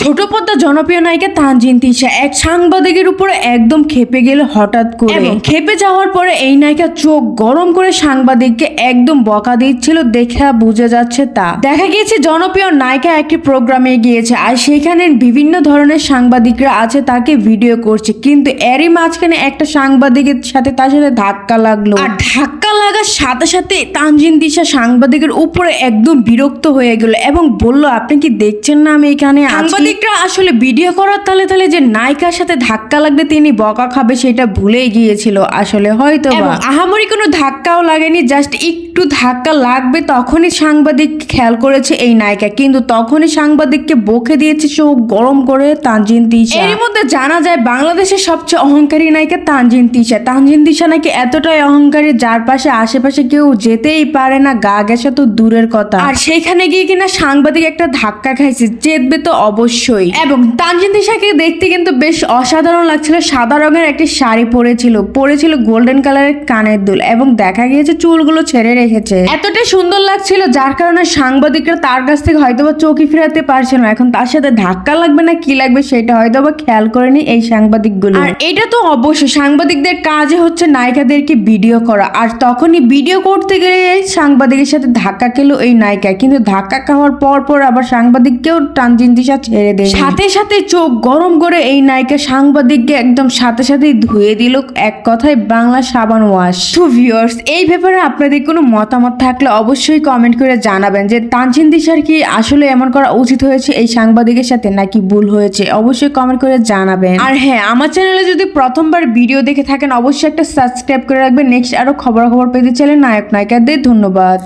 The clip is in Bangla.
ছোট পদ্মা জনপ্রিয় নায়িকা তানজিন তিশা এক সাংবাদিকের উপরে একদম খেপে গেল হঠাৎ করে। এবং খেপে যাওয়ার পরে এই নায়িকা চোখ গরম করে সাংবাদিককে একদম বকা দিচ্ছিল দেখে বোঝা যাচ্ছে তা। দেখা গিয়েছে জনপ্রিয় নায়িকা একটি প্রোগ্রামে গিয়েছে আর সেখানে বিভিন্ন ধরনের সাংবাদিকরা আছে তাকে ভিডিও করছে। কিন্তু এরই মাঝখানে একটা সাংবাদিকের সাথে তার সাথে ধাক্কা লাগল। আর ধাক্কা লাগার সাথে সাথে তানজিন দিশা সাংবাদিকের উপরে একদম বিরক্ত হয়ে গেল এবং বলল আপনি কি দেখছেন না আমি এখানে সাংবাদিকরা আসলে ভিডিও করার তালে তালে যে নায়িকার সাথে ধাক্কা লাগলে তিনি বকা খাবে সেটা ভুলেই গিয়েছিল আসলে হয়তো আহামরি কোনো ধাক্কাও লাগেনি জাস্ট একটু ধাক্কা লাগবে তখনই সাংবাদিক খেয়াল করেছে এই নায়িকা। কিন্তু তখনই সাংবাদিককে বকে দিয়েছে চোখ গরম করে তানজিন তিশা এর মধ্যে জানা যায় বাংলাদেশের সবচেয়ে অহংকারী নায়িকা তানজিন তিশা তানজিন তিশা নাকি এতটাই অহংকারী যার পাশে আশেপাশে কেউ যেতেই পারে না গা গেছে তো দূরের কথা। আর সেখানে গিয়ে কিনা সাংবাদিক একটা ধাক্কা খাইছে চেতবে তো অবশ্যই। এবং তানজিন তিশাকে দেখতে কিন্তু বেশ অসাধারণ লাগছিল সাদা রঙের একটি শাড়ি পরেছিল পরেছিল গোল্ডেন কালারের কানের দুল এবং দেখা গিয়েছে চুলগুলো ছেড়ে রেখেছে। এতটাই সুন্দর লাগছিল যার কারণে সাংবাদিকরা তার কাছ থেকে হয়তোবা চোখই ফেরাতে পারছে না। এখন তার সাথে ধাক্কা লাগবে না কি লাগবে সেটা হয়তোবা খেয়াল করেনি এই সাংবাদিকগুলো। আর এটা তো অবশ্যই সাংবাদিকদের কাজে হচ্ছে নায়িকাদেরকে ভিডিও করা আর তখনই ভিডিও করতে গেলে সাংবাদিকের সাথে ধাক্কা খেলো এই নায়িকা। কিন্তু ধাক্কা খাওয়ার পর পর আবার সাংবাদিককেও টানজিন দিশা ছেড়ে দেয় সাথে সাথে চোখ গরম করে এই নায়িকা সাংবাদিককে একদম সাথে সাথেই ধুয়ে দিল এক কথায় বাংলা সাবান ওয়াশ। টু ভিউয়ার্স এই ব্যাপারে আপনাদের কোনো মতামত থাকলে অবশ্যই কমেন্ট করে জানাবেন যে তানজিন দিশার কি আসলে এমন করা উচিত হয়েছে এই সাংবাদিকের সাথে নাকি ভুল হয়েছে? অবশ্যই কমেন্ট করে জানাবেন। আর হ্যাঁ আমার চ্যানেলে যদি প্রথমবার ভিডিও দেখে থাকেন অবশ্যই একটা সাবস্ক্রাইব করে রাখবেন। নেক্সট আরও খবর খবর পেতে চাইলে নায়ক নায়িকাদের ধন্যবাদ।